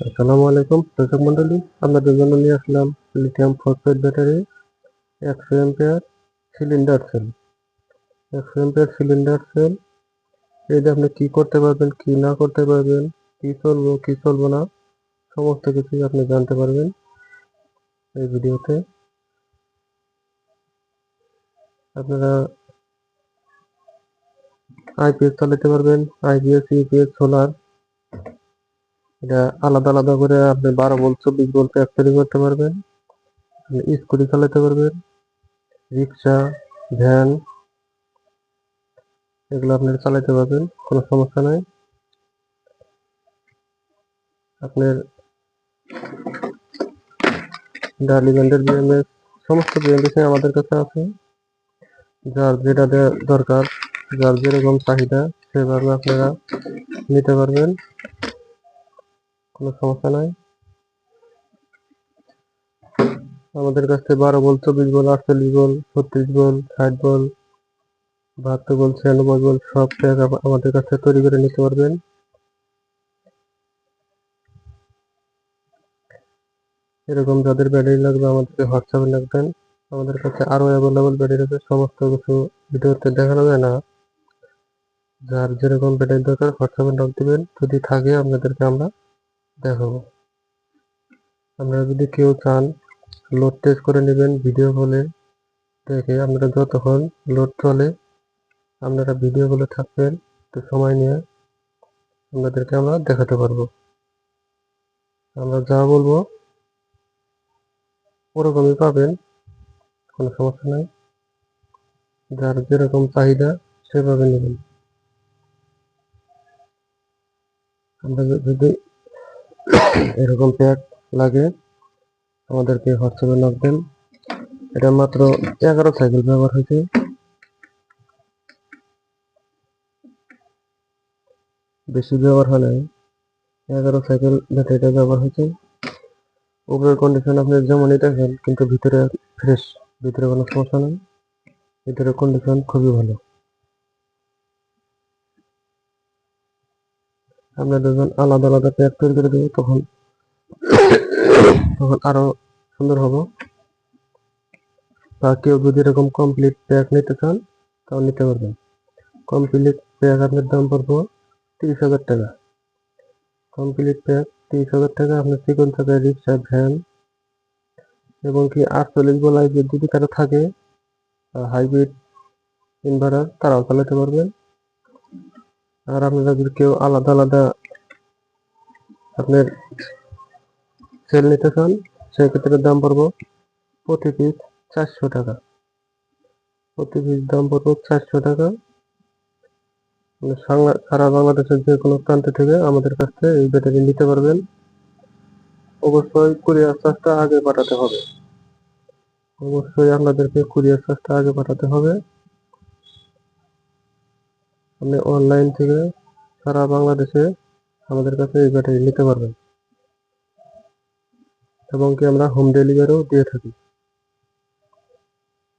আসসালামু আলাইকুম, দর্শক মন্ডলী, আপনাদের জন্য নিয়ে আসলাম লিথিয়াম ফসফেট ব্যাটারি একশো এম্পিয়ার সিলিন্ডার সেল একশো এম্পিয়ার সিলিন্ডার সেল এটা আপনি কি করতে পারবেন, কি না করতে পারবেন, কি চলবো কি চলবো না, সমস্ত কিছুই আপনি জানতে পারবেন এই ভিডিওতে। আপনারা আইপিএস চালাতে পারবেন আইপিএস ইউপিএস সোলার এটা আলাদা আলাদা করে আপনি বারো ভোল্ট চব্বিশ ভোল্ট ফ্যাক্টরি করতে পারবেন। স্কুটি চালাতে পারবেন, রিক্সা, ভ্যান, এগুলো আপনি চালাতে পারবেন, কোনো সমস্যা নাই। আপনার ডার্লি ব্যান্ডের বিএমএস সমস্ত বিএমএস আমাদের কাছে আছে। যার যেটা দরকার, যার যেরকম চাহিদা, সেভাবে আপনারা নিতে পারবেন। কোনো সমস্যা নাই। আমাদের কাছে বারো বল, চব্বিশ বল, আটচল্লিশ বল, ছত্রিশ বল, ষাট বল, বাহাত্তর বল, ছিয়ানব্বই বল, সব ট্যাগ আমাদের কাছে তৈরি করে নিতে পারবেন। এরকম যাদের ব্যাটারি লাগবে আমাদেরকে হোয়াটসঅ্যাপে লাগবেন আমাদের কাছে আরও অ্যাভেলেবল ব্যাটারি আছে, সমস্ত কিছু ভিডিওতে দেখানো যায় না। যার যেরকম ব্যাটারি দরকার হোয়াটসঅ্যাপে নক দিবেন, যদি থাকে আপনাদেরকে আমরা দেখাবো আপনারা যদি কেউ চান লোড টেস্ট করে নেবেন ভিডিও কলে দেখে আপনারা যতক্ষণ লোড চলে, আপনারা ভিডিও কলে থাকবেন, একটু সময় নিয়ে আপনাদেরকে আমরা দেখাতে পারব। আমরা যা বলব, ওরকমই পাবেন, কোনো সমস্যা নাই। যার যেরকম চাহিদা, সেভাবে নেবেন। আমরা যদি এরকম প্যাক লাগে। আমাদেরকে হোয়াটসঅ্যাপে নক দেন। এটা মাত্র এগারো সাইকেল ব্যবহার হয়েছে। বেশি ব্যবহার নাই। এগারো সাইকেল ব্যাটারিটা ব্যবহার হয়েছে। উপরের কন্ডিশন আপনি যেমনই দেখেন কিন্তু ভিতরে ফ্রেশ ভিতরে কোনো সমস্যা নেই। ভিতরে কন্ডিশন খুবই ভালো। আমরা যখন আলাদা আলাদা প্যাক তৈরি করে দেবো, তখন তখন আরও সুন্দর হব। বা কেউ যদি এরকম কমপ্লিট প্যাক নিতে চান তাও নিতে পারবেন। কমপ্লিট প্যাক আপনার দাম পড়ব তিরিশ হাজার টাকা। কমপ্লিট প্যাক তিরিশ হাজার টাকা, আপনার চিকন থাকে রিক্সা ভ্যান এবং কি আটচল্লিশ বলাই যদি কারও থাকে হাইব্রিড ইনভার্টার তারাও চালাতে পারবেন। আর আপনারা যদি কেউ আলাদা আলাদা আপনার সেল নিতে চান, সেক্ষেত্রে দাম পড়ব প্রতি পিস চারশো টাকা। প্রতি পিস দাম পড়ব চারশো টাকা। মানে সারা বাংলাদেশের যে কোনো প্রান্ত থেকে আমাদের কাছ থেকে এই ব্যাটারি নিতে পারবেন। অবশ্যই কুরিয়ার চার্জটা আগে পাঠাতে হবে। অবশ্যই আপনাদেরকে কুরিয়ার চার্জটা আগে পাঠাতে হবে। আপনি অনলাইন থেকে সারা বাংলাদেশে আমাদের কাছে এই ব্যাটারি নিতে পারবেন। এবং কি আমরা হোম ডেলিভারিও দিয়ে থাকি।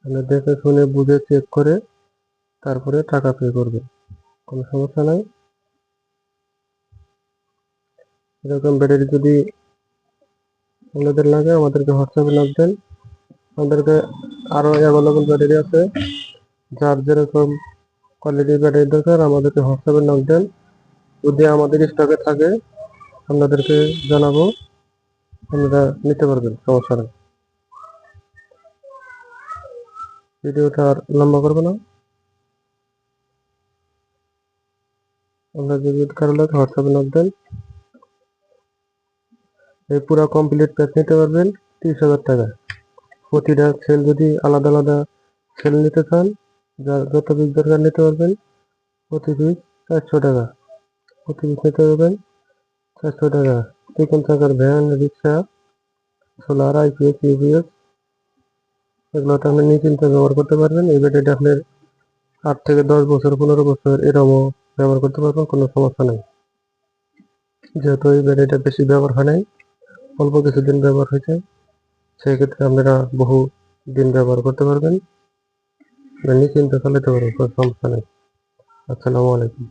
আপনি দেখে শুনে, বুঝে চেক করে তারপরে টাকা পে করবেন। কোনো সমস্যা নাই। এরকম ব্যাটারি যদি আপনাদের লাগে, আমাদেরকে হোয়াটসঅ্যাপে লাগবেন আমাদেরকে আরও অ্যাভেলেবল ব্যাটারি আছে। যার যেরকম কোয়ালিটির ব্যাটারি দরকার, আমাদেরকে হোয়াটসঅ্যাপে নক দেন। যদি আমাদের স্টকে থাকে, আপনাদেরকে জানাব। আপনারা নিতে পারবেন, সমস্যা নেই। ভিডিওটা আর লম্বা করব না। আমরা যদি কারও লাগে হোয়াটসঅ্যাপে নক দেন। এই পুরো কমপ্লিট প্যাক নিতে পারবেন, তিরিশ হাজার টাকা। প্রতিটা সেল যদি আলাদা আলাদা সেল নিতে চান যত পিস দরকার নিতে পারবেন, প্রতি পিস চারশো টাকা। প্রতি পিস নিতে পারবেন চারশো টাকা। চিকন চাকার ভ্যান, রিক্সা সোলার আইপিএস ইউপিএস এগুলোতে আপনি নিশ্চিন্তে ব্যবহার করতে পারবেন। এই ব্যাটারিটা আপনার আট থেকে দশ বছর, পনেরো বছর এরকমও ব্যবহার করতে পারবেন, কোনো সমস্যা নেই। যেহেতু এই ব্যাটারিটা বেশি ব্যবহার হয় নাই, অল্প কিছুদিন ব্যবহার হয়েছে, সেই ক্ষেত্রে আপনারা বহু দিন ব্যবহার করতে পারবেন। নিশ্চিন্তে চালাতে পারবেন কোনো সমস্যা নেই আসসালামু আলাইকুম